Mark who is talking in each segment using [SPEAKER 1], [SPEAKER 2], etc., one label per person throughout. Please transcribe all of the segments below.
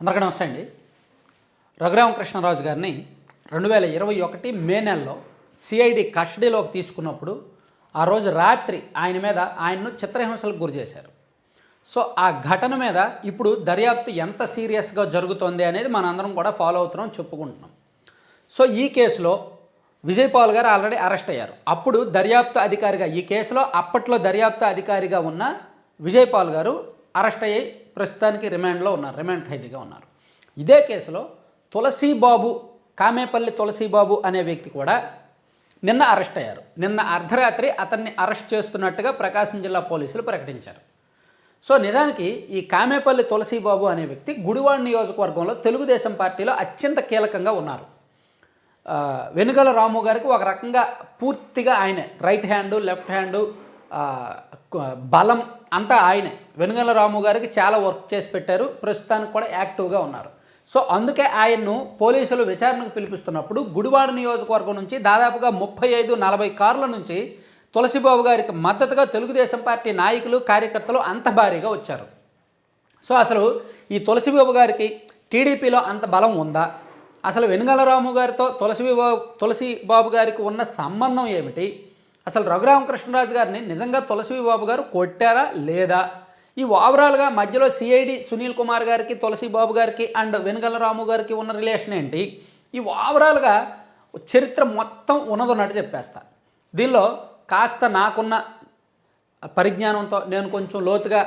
[SPEAKER 1] అందరికీ నమస్తే అండి. రఘురామకృష్ణరాజు గారిని రెండు వేల ఇరవై ఒకటి మే నెలలో సిఐడి కస్టడీలోకి తీసుకున్నప్పుడు ఆ రోజు రాత్రి ఆయన మీద ఆయన్ను చిత్రహింసలకు గురి చేశారు. సో ఆ ఘటన మీద ఇప్పుడు దర్యాప్తు ఎంత సీరియస్గా జరుగుతోంది అనేది మనందరం కూడా ఫాలో అవుతున్నాం చెప్పుకుంటున్నాం. సో ఈ కేసులో విజయపాల్ గారు ఆల్రెడీ అరెస్ట్ అయ్యారు. అప్పుడు దర్యాప్తు అధికారిగా ఈ కేసులో అప్పట్లో దర్యాప్తు అధికారిగా ఉన్న విజయపాల్ గారు అరెస్ట్ అయ్యి ప్రస్తుతానికి రిమాండ్లో ఉన్నారు రిమాండ్ ఖైదీగా ఉన్నారు. ఇదే కేసులో తులసీబాబు కామేపల్లి తులసీబాబు అనే వ్యక్తి కూడా నిన్న అరెస్ట్ అయ్యారు. నిన్న అర్ధరాత్రి అతన్ని అరెస్ట్ చేస్తున్నట్టుగా ప్రకాశం జిల్లా పోలీసులు ప్రకటించారు. సో నిజానికి ఈ కామేపల్లి తులసీబాబు అనే వ్యక్తి గుడివాడ నియోజకవర్గంలో తెలుగుదేశం పార్టీలో అత్యంత కీలకంగా ఉన్నారు. వెనుగల రాము గారికి ఒక రకంగా పూర్తిగా ఆయనే. రైట్ హ్యాండు లెఫ్ట్ హ్యాండు బలం అంతా ఆయనే. వెనుగల రాము గారికి చాలా వర్క్ చేసి పెట్టారు. ప్రస్తుతానికి కూడా యాక్టివ్గా ఉన్నారు. సో అందుకే ఆయన్ను పోలీసులు విచారణకు పిలిపిస్తున్నప్పుడు గుడివాడ నియోజకవర్గం నుంచి దాదాపుగా ముప్పై ఐదు నలభై కార్ల నుంచి తులసిబాబు గారికి మద్దతుగా తెలుగుదేశం పార్టీ నాయకులు కార్యకర్తలు అంత భారీగా వచ్చారు. సో అసలు ఈ తులసిబాబు గారికి టీడీపీలో అంత బలం ఉందా? అసలు వెనుగల రాము గారితో తులసి బాబు తులసి గారికి ఉన్న సంబంధం ఏమిటి? అసలు రఘురామకృష్ణరాజు గారిని నిజంగా తులసి బాబు గారు కొట్టారా లేదా? ఈ ఓవరాల్గా మధ్యలో సిఐడి సునీల్ కుమార్ గారికి తులసి బాబు గారికి అండ్ వెనుగల రాము గారికి ఉన్న రిలేషన్ ఏంటి? ఈ ఓవరాల్గా చరిత్ర మొత్తం ఉన్నదన్నట్టు చెప్పేస్తా. దీనిలో కాస్త నాకున్న పరిజ్ఞానంతో నేను కొంచెం లోతుగా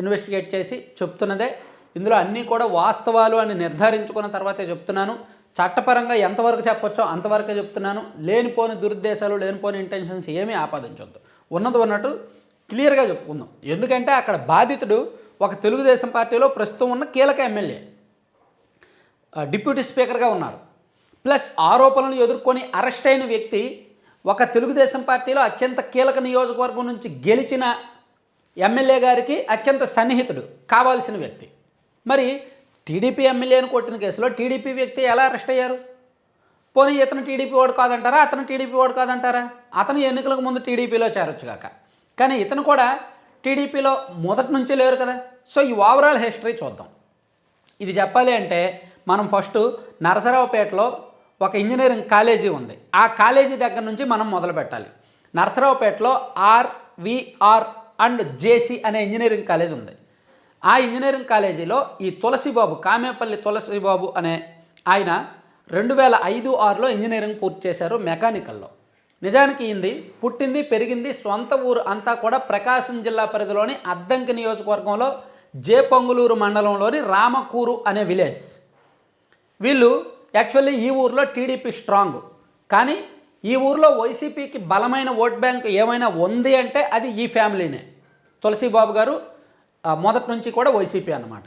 [SPEAKER 1] ఇన్వెస్టిగేట్ చేసి చెప్తున్నదే. ఇందులో అన్నీ కూడా వాస్తవాలు అని నిర్ధారించుకున్న తర్వాతే చెప్తున్నాను. చట్టపరంగా ఎంతవరకు చెప్పొచ్చో అంతవరకే చెప్తున్నాను. లేనిపోని దురుద్దేశాలు లేనిపోని ఇంటెన్షన్స్ ఏమీ ఆపాదించొద్దు. ఉన్నది ఉన్నట్టు క్లియర్గా చెప్పుకుందాం. ఎందుకంటే అక్కడ బాధితుడు ఒక తెలుగుదేశం పార్టీలో ప్రస్తుతం ఉన్న కీలక ఎమ్మెల్యే. డిప్యూటీ స్పీకర్గా ఉన్నారు. ప్లస్ ఆరోపణలను ఎదుర్కొని అరెస్ట్ అయిన వ్యక్తి ఒక తెలుగుదేశం పార్టీలో అత్యంత కీలక నియోజకవర్గం నుంచి గెలిచిన ఎమ్మెల్యే గారికి అత్యంత సన్నిహితుడు కావాల్సిన వ్యక్తి. మరి టీడీపీ ఎమ్మెల్యేను కొట్టిన కేసులో టీడీపీ వ్యక్తి ఎలా అరెస్ట్ అయ్యారు? పోనీ ఇతను టీడీపీ వాడు కాదంటారా? అతను టీడీపీ వాడు కాదంటారా? అతను ఎన్నికలకు ముందు టీడీపీలో చేరొచ్చు కాక. కానీ ఇతను కూడా టీడీపీలో మొదటి నుంచే లేరు కదా. సో ఈ ఓవరాల్ హిస్టరీ చూద్దాం. ఇది చెప్పాలి అంటే మనం ఫస్ట్ నరసరావుపేటలో ఒక ఇంజనీరింగ్ కాలేజీ ఉంది. ఆ కాలేజీ దగ్గర నుంచి మనం మొదలు పెట్టాలి. నరసరావుపేటలో ఆర్విఆర్ అండ్ జేసీ అనే ఇంజనీరింగ్ కాలేజ్ ఉంది. ఆ ఇంజనీరింగ్ కాలేజీలో ఈ తులసిబాబు కామేపల్లి తులసిబాబు అనే ఆయన రెండు వేల ఐదు ఆరులో ఇంజనీరింగ్ పూర్తి చేశారు మెకానికల్లో. నిజానికి ఇంది పుట్టింది పెరిగింది సొంత ఊరు అంతా కూడా ప్రకాశం జిల్లా పరిధిలోని అద్దంకి నియోజకవర్గంలో జేపొంగులూరు మండలంలోని రామకూరు అనే విలేజ్. వీళ్ళు యాక్చువల్లీ ఈ ఊర్లో టీడీపీ స్ట్రాంగ్. కానీ ఈ ఊర్లో వైసీపీకి బలమైన ఓట్ బ్యాంక్ ఏమైనా ఉంది అంటే అది ఈ ఫ్యామిలీనే. తులసిబాబు గారు మొదటి నుంచి కూడా వైసీపీ అన్నమాట.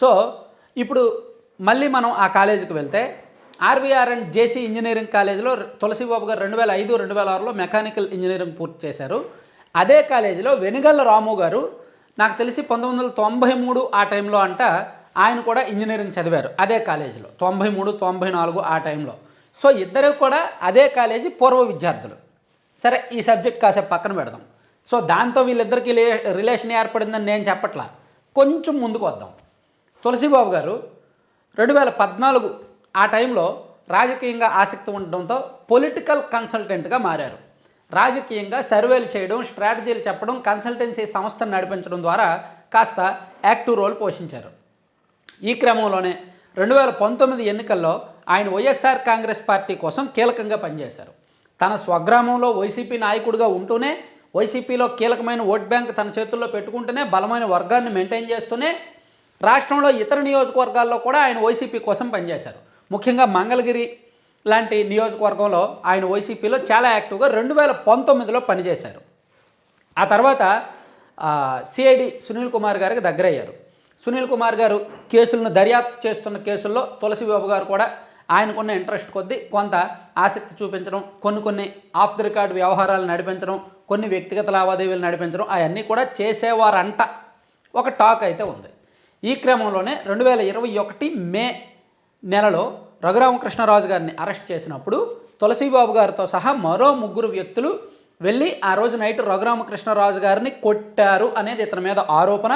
[SPEAKER 1] సో ఇప్పుడు మళ్ళీ మనం ఆ కాలేజీకి వెళ్తే ఆర్వీఆర్ అండ్ జేసీ ఇంజనీరింగ్ కాలేజీలో తులసిబాబు గారు రెండు వేల ఐదు రెండు వేల ఆరులో మెకానికల్ ఇంజనీరింగ్ పూర్తి చేశారు. అదే కాలేజీలో వెనుగల్ల రాము గారు నాకు తెలిసి పంతొమ్మిది వందల తొంభై మూడు ఆ టైంలో అంట ఆయన కూడా ఇంజనీరింగ్ చదివారు అదే కాలేజీలో. తొంభై మూడు తొంభై నాలుగు ఆ టైంలో. సో ఇద్దరు కూడా అదే కాలేజీ పూర్వ విద్యార్థులు. సరే ఈ సబ్జెక్ట్ కాసేపు పక్కన పెడదాం. సో దాంతో వీళ్ళిద్దరికి రిలేషన్ ఏర్పడిందని నేను చెప్పట్లా. కొంచెం ముందుకు వద్దాం. తులసిబాబు గారు రెండు వేల పద్నాలుగు ఆ టైంలో రాజకీయంగా ఆసక్తి ఉండడంతో పొలిటికల్ కన్సల్టెంట్గా మారారు. రాజకీయంగా సర్వేలు చేయడం స్ట్రాటజీలు చెప్పడం కన్సల్టెన్సీ సంస్థను నడిపించడం ద్వారా కాస్త యాక్టివ్ రోల్ పోషించారు. ఈ క్రమంలోనే రెండు వేల పంతొమ్మిది ఎన్నికల్లో ఆయన వైఎస్ఆర్ కాంగ్రెస్ పార్టీ కోసం కీలకంగా పనిచేశారు. తన స్వగ్రామంలో వైసీపీ నాయకుడిగా ఉంటూనే వైసీపీలో కీలకమైన ఓట్ బ్యాంక్ తన చేతుల్లో పెట్టుకుంటూనే బలమైన వర్గాన్ని మెయింటైన్ చేస్తూనే రాష్ట్రంలో ఇతర నియోజకవర్గాల్లో కూడా ఆయన వైసీపీ కోసం పనిచేశారు. ముఖ్యంగా మంగళగిరి లాంటి నియోజకవర్గంలో ఆయన వైసీపీలో చాలా యాక్టివ్గా రెండు వేల పంతొమ్మిదిలో పనిచేశారు. ఆ తర్వాత సిఐడి సునీల్ కుమార్ గారికి దగ్గరయ్యారు. సునీల్ కుమార్ గారు కేసులను దర్యాప్తు చేస్తున్న కేసుల్లో తులసిబాబు గారు కూడా ఆయనకున్న ఇంట్రెస్ట్ కొద్దీ కొంత ఆసక్తి చూపించడం కొన్ని కొన్ని ఆఫ్ ది రికార్డ్ వ్యవహారాలు నడిపించడం కొన్ని వ్యక్తిగత లావాదేవీలు నడిపించడం అవన్నీ కూడా చేసేవారంట. ఒక టాక్ అయితే ఉంది. ఈ క్రమంలోనే రెండు వేల ఇరవై ఒకటి మే నెలలో రఘురామకృష్ణరాజు గారిని అరెస్ట్ చేసినప్పుడు తులసిబాబు గారితో సహా మరో ముగ్గురు వ్యక్తులు వెళ్ళి ఆ రోజు నైట్ రఘురామకృష్ణరాజు గారిని కొట్టారు అనేది ఇతని మీద ఆరోపణ.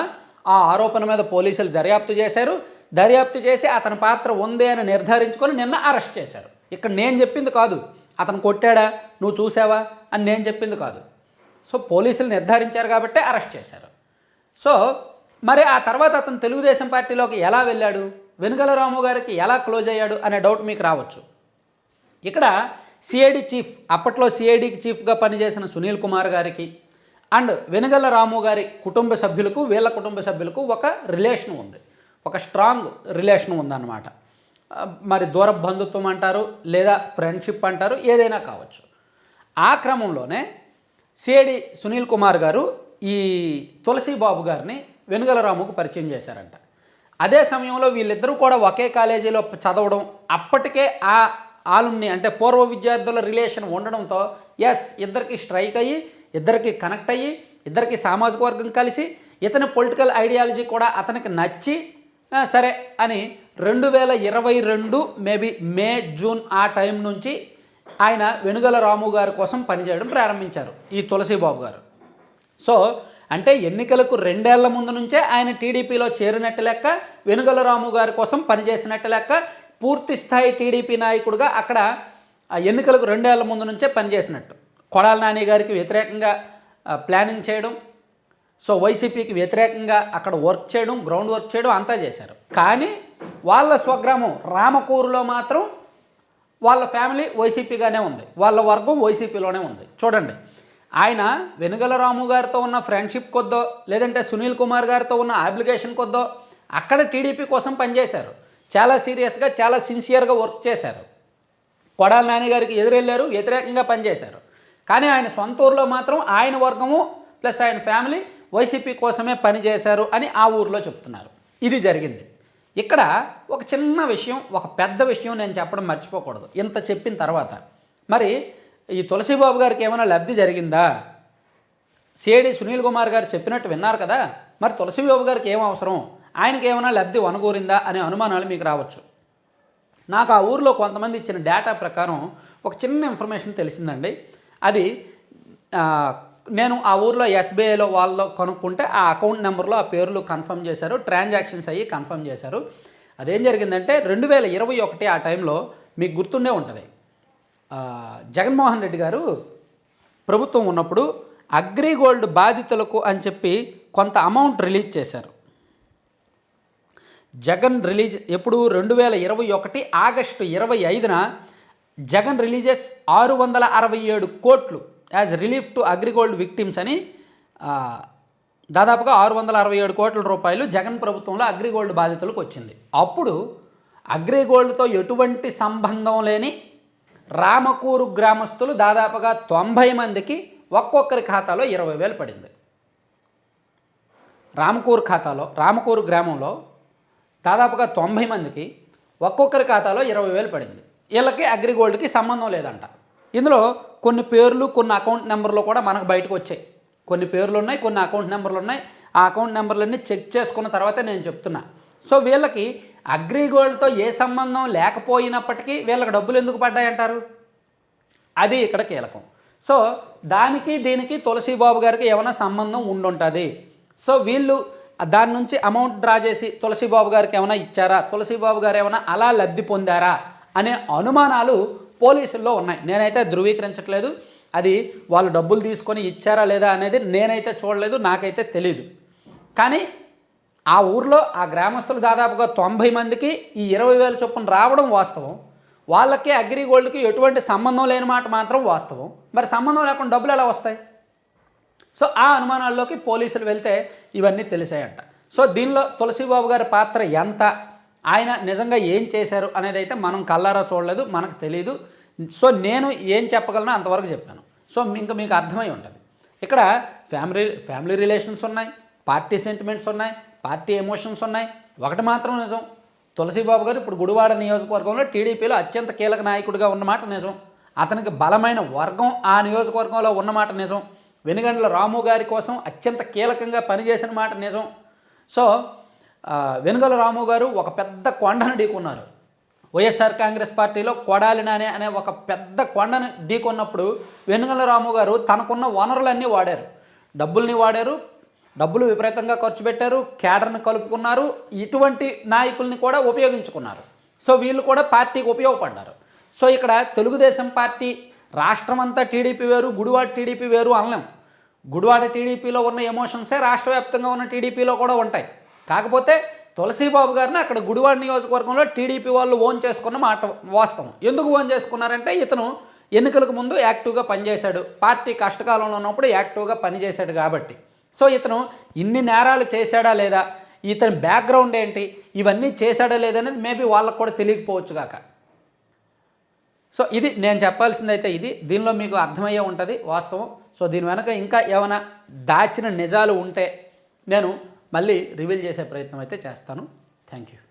[SPEAKER 1] ఆ ఆరోపణ మీద పోలీసులు దర్యాప్తు చేశారు. దర్యాప్తు చేసి అతని పాత్ర ఉంది అని నిర్ధారించుకొని నిన్న అరెస్ట్ చేశారు. ఇక్కడ నేను చెప్పింది కాదు. అతను కొట్టాడా? నువ్వు చూసావా? అని నేను చెప్పింది కాదు. సో పోలీసులు నిర్ధారించారు కాబట్టే అరెస్ట్ చేశారు. సో మరి ఆ తర్వాత అతను తెలుగుదేశం పార్టీలోకి ఎలా వెళ్ళాడు? వెనుగల రాము గారికి ఎలా క్లోజ్ అయ్యాడు అనే డౌట్ మీకు రావచ్చు. ఇక్కడ సిఐడి చీఫ్ అప్పట్లో సిఐడికి చీఫ్గా పనిచేసిన సునీల్ కుమార్ గారికి అండ్ వెనుగల రాము గారి కుటుంబ సభ్యులకు వీళ్ళ కుటుంబ సభ్యులకు ఒక రిలేషన్ ఉంది. ఒక స్ట్రాంగ్ రిలేషన్ ఉందన్నమాట. మరి దూర బంధుత్వం అంటారు లేదా ఫ్రెండ్షిప్ అంటారు ఏదైనా కావచ్చు. ఆ క్రమంలోనే సిఐడి సునీల్ కుమార్ గారు ఈ తులసి బాబు గారిని వెనుగలరాముకు పరిచయం చేశారంట. అదే సమయంలో వీళ్ళిద్దరూ కూడా ఒకే కాలేజీలో చదవడం అప్పటికే ఆ ఆలుమ్ని అంటే పూర్వ విద్యార్థుల రిలేషన్ ఉండడంతో ఎస్ ఇద్దరికి స్ట్రైక్ అయ్యి ఇద్దరికి కనెక్ట్ అయ్యి ఇద్దరికి సామాజిక వర్గం కలిసి ఇతని పొలిటికల్ ఐడియాలజీ కూడా అతనికి నచ్చి సరే అని రెండు వేల ఇరవై రెండు మేబీ మే జూన్ ఆ టైం నుంచి ఆయన వెనుగల రాము గారి కోసం పనిచేయడం ప్రారంభించారు ఈ తులసిబాబు గారు. సో అంటే ఎన్నికలకు రెండేళ్ళ ముందు నుంచే ఆయన టీడీపీలో చేరినట్టు లెక్క వెనుగల రాము గారి కోసం పనిచేసినట్టు లెక్క పూర్తి స్థాయి టీడీపీ నాయకుడిగా అక్కడ ఎన్నికలకు రెండేళ్ళ ముందు నుంచే పనిచేసినట్టు కొడాల నాని గారికి వ్యతిరేకంగా ప్లానింగ్ చేయడం సో వైసీపీకి వ్యతిరేకంగా అక్కడ వర్క్ చేయడం గ్రౌండ్ వర్క్ చేయడం అంతా చేశారు. కానీ వాళ్ళ స్వగ్రామం రామకూరులో మాత్రం వాళ్ళ ఫ్యామిలీ వైసీపీగానే ఉంది. వాళ్ళ వర్గం వైసీపీలోనే ఉంది. చూడండి ఆయన వెనుగల రాము గారితో ఉన్న ఫ్రెండ్షిప్ కొద్దో లేదంటే సునీల్ కుమార్ గారితో ఉన్న అప్లికేషన్ కొద్దో అక్కడ టీడీపీ కోసం పనిచేశారు. చాలా సీరియస్గా చాలా సిన్సియర్గా వర్క్ చేశారు. కొడాల నాని గారికి ఎదురెళ్ళారు వ్యతిరేకంగా పనిచేశారు. కానీ ఆయన సొంత ఊర్లో మాత్రం ఆయన వర్గము ప్లస్ ఆయన ఫ్యామిలీ వైసీపీ కోసమే పనిచేశారు అని ఆ ఊర్లో చెప్తున్నారు. ఇది జరిగింది. ఇక్కడ ఒక చిన్న విషయం ఒక పెద్ద విషయం నేను చెప్పడం మర్చిపోకూడదు. ఇంత చెప్పిన తర్వాత. మరి ఈ తులసిబాబు గారికి ఏమైనా లబ్ధి జరిగిందా? సిఐడి సునీల్ కుమార్ గారు చెప్పినట్టు విన్నారు కదా. మరి తులసిబాబు గారికి ఏం అవసరం? ఆయనకి ఏమైనా లబ్ధి వనగూరిందా అనే అనుమానాలు మీకు రావచ్చు. నాకు ఆ ఊర్లో కొంతమంది ఇచ్చిన డేటా ప్రకారం ఒక చిన్న ఇన్ఫర్మేషన్ తెలిసిందండి. అది నేను ఆ ఊర్లో ఎస్బీఐలో వాళ్ళు కొనుక్కుంటే ఆ అకౌంట్ నెంబర్లో ఆ పేర్లు కన్ఫర్మ్ చేశారు ట్రాన్సాక్షన్స్ అయ్యి కన్ఫర్మ్ చేశారు. అదేం జరిగిందంటే రెండు వేల ఇరవై ఒకటి ఆ టైంలో మీకు గుర్తుండే ఉంటుంది. జగన్మోహన్ రెడ్డి గారు ప్రభుత్వం ఉన్నప్పుడు అగ్రిగోల్డ్ బాధితులకు అని చెప్పి కొంత అమౌంట్ రిలీజ్ చేశారు. జగన్ రిలీజ్ ఎప్పుడు రెండు వేల ఇరవై ఒకటి ఆగస్టు ఇరవై ఐదున జగన్ రిలీజెస్ ఆరు వందల అరవై ఏడు కోట్లు. As relief to AgriGold victims అని దాదాపుగా ఆరు వందల అరవై ఏడు కోట్ల రూపాయలు జగన్ ప్రభుత్వంలో అగ్రిగోల్డ్ బాధితులకు వచ్చింది. అప్పుడు అగ్రిగోల్డ్తో ఎటువంటి సంబంధం లేని రామకూరు గ్రామస్తులు దాదాపుగా తొంభై మందికి ఒక్కొక్కరి ఖాతాలో ఇరవై వేలు పడింది. రామకూరు ఖాతాలో రామకూరు గ్రామంలో దాదాపుగా తొంభై మందికి ఒక్కొక్కరి ఖాతాలో ఇరవై వేలు పడింది. వీళ్ళకి అగ్రిగోల్డ్కి సంబంధం లేదంట. ఇందులో కొన్ని పేర్లు కొన్ని అకౌంట్ నెంబర్లు కూడా మనకు బయటకు వచ్చాయి. కొన్ని పేర్లు ఉన్నాయి కొన్ని అకౌంట్ నెంబర్లు ఉన్నాయి. ఆ అకౌంట్ నెంబర్లన్నీ చెక్ చేసుకున్న తర్వాతే నేను చెప్తున్నా. సో వీళ్ళకి అగ్రిగోల్డ్తో ఏ సంబంధం లేకపోయినప్పటికీ వీళ్ళకి డబ్బులు ఎందుకు పడ్డాయంటారు అది ఇక్కడ కీలకం. సో దానికి దీనికి తులసిబాబు గారికి ఏమైనా సంబంధం ఉండుంటుంది? సో వీళ్ళు దాని నుంచి అమౌంట్ డ్రా చేసి తులసిబాబు గారికి ఏమైనా ఇచ్చారా? తులసిబాబు గారు ఏమైనా అలా లబ్ధి పొందారా? అనే అనుమానాలు పోలీసుల్లో ఉన్నాయి. నేనైతే ధృవీకరించట్లేదు. అది వాళ్ళు డబ్బులు తీసుకొని ఇచ్చారా లేదా అనేది నేనైతే చూడలేదు నాకైతే తెలియదు కానీ ఆ ఊర్లో ఆ గ్రామస్తులు దాదాపుగా తొంభై మందికి ఈ ఇరవై వేల చొప్పున రావడం వాస్తవం. వాళ్ళకి అగ్రిగోల్డ్కి ఎటువంటి సంబంధం లేని మాట మాత్రం వాస్తవం. మరి సంబంధం లేకుండా డబ్బులు ఎలా వస్తాయి? సో ఆ అనుమానాల్లోకి పోలీసులు వెళ్తే ఇవన్నీ తెలిసాయంట. సో దీనిలో తులసిబాబు గారి పాత్ర ఎంత? ఆయన నిజంగా ఏం చేశారు అనేది అయితే మనం కల్లారా చూడలేదు మనకు తెలియదు సో నేను ఏం చెప్పగలను అంతవరకు చెప్పాను. సో ఇంకా మీకు అర్థమై ఉంటుంది. ఇక్కడ ఫ్యామిలీ ఫ్యామిలీ రిలేషన్స్ ఉన్నాయి పార్టీ సెంటిమెంట్స్ ఉన్నాయి పార్టీ ఎమోషన్స్ ఉన్నాయి. ఒకటి మాత్రం నిజం. తులసిబాబు గారు ఇప్పుడు గుడివాడ నియోజకవర్గంలో టీడీపీలో అత్యంత కీలక నాయకుడిగా ఉన్నమాట నిజం. అతనికి బలమైన వర్గం ఆ నియోజకవర్గంలో ఉన్నమాట నిజం. వెనుగండ్ల రాము గారి కోసం అత్యంత కీలకంగా పనిచేసిన మాట నిజం. సో వెనుగల రాము గారు ఒక పెద్ద కొండను ఢీకున్నారు. వైఎస్ఆర్ కాంగ్రెస్ పార్టీలో కొడాలినానే అనే ఒక పెద్ద కొండను ఢీకొన్నప్పుడు వెనుగల రాము గారు తనకున్న వనరులన్నీ వాడారు. డబ్బుల్ని వాడారు డబ్బులు విపరీతంగా ఖర్చు పెట్టారు కేడర్ని కలుపుకున్నారు ఇటువంటి నాయకుల్ని కూడా ఉపయోగించుకున్నారు. సో వీళ్ళు కూడా పార్టీకి ఉపయోగపడ్డారు. సో ఇక్కడ తెలుగుదేశం పార్టీ రాష్ట్రం అంతా టీడీపీ వేరు గుడివాడ టీడీపీ వేరు అనలేం. గుడివాడ టీడీపీలో ఉన్న ఎమోషన్సే రాష్ట్ర వ్యాప్తంగా ఉన్న టీడీపీలో కూడా ఉంటాయి. కాకపోతే తులసీబాబు గారిని అక్కడ గుడివాడ నియోజకవర్గంలో టీడీపీ వాళ్ళు ఓన్ చేసుకున్న మాట వాస్తవం. ఎందుకు ఓన్ చేసుకున్నారంటే ఇతను ఎన్నికలకు ముందు యాక్టివ్గా పనిచేశాడు. పార్టీ కష్టకాలంలో ఉన్నప్పుడు యాక్టివ్గా పనిచేశాడు కాబట్టి. సో ఇతను ఇన్ని నేరాలు చేశాడా లేదా? ఇతని బ్యాక్గ్రౌండ్ ఏంటి? ఇవన్నీ చేశాడా లేదనేది మేబీ వాళ్ళకు కూడా తెలియకపోవచ్చు కాక. సో ఇది నేను చెప్పాల్సింది అయితే ఇది. దీనిలో మీకు అర్థమయ్యే ఉంటుంది వాస్తవం. సో దీని వెనక ఇంకా ఏమైనా దాచిన నిజాలు ఉంటే నేను మళ్ళీ రివీల్ చేసే ప్రయత్నం అయితే చేస్తాను. Thank you.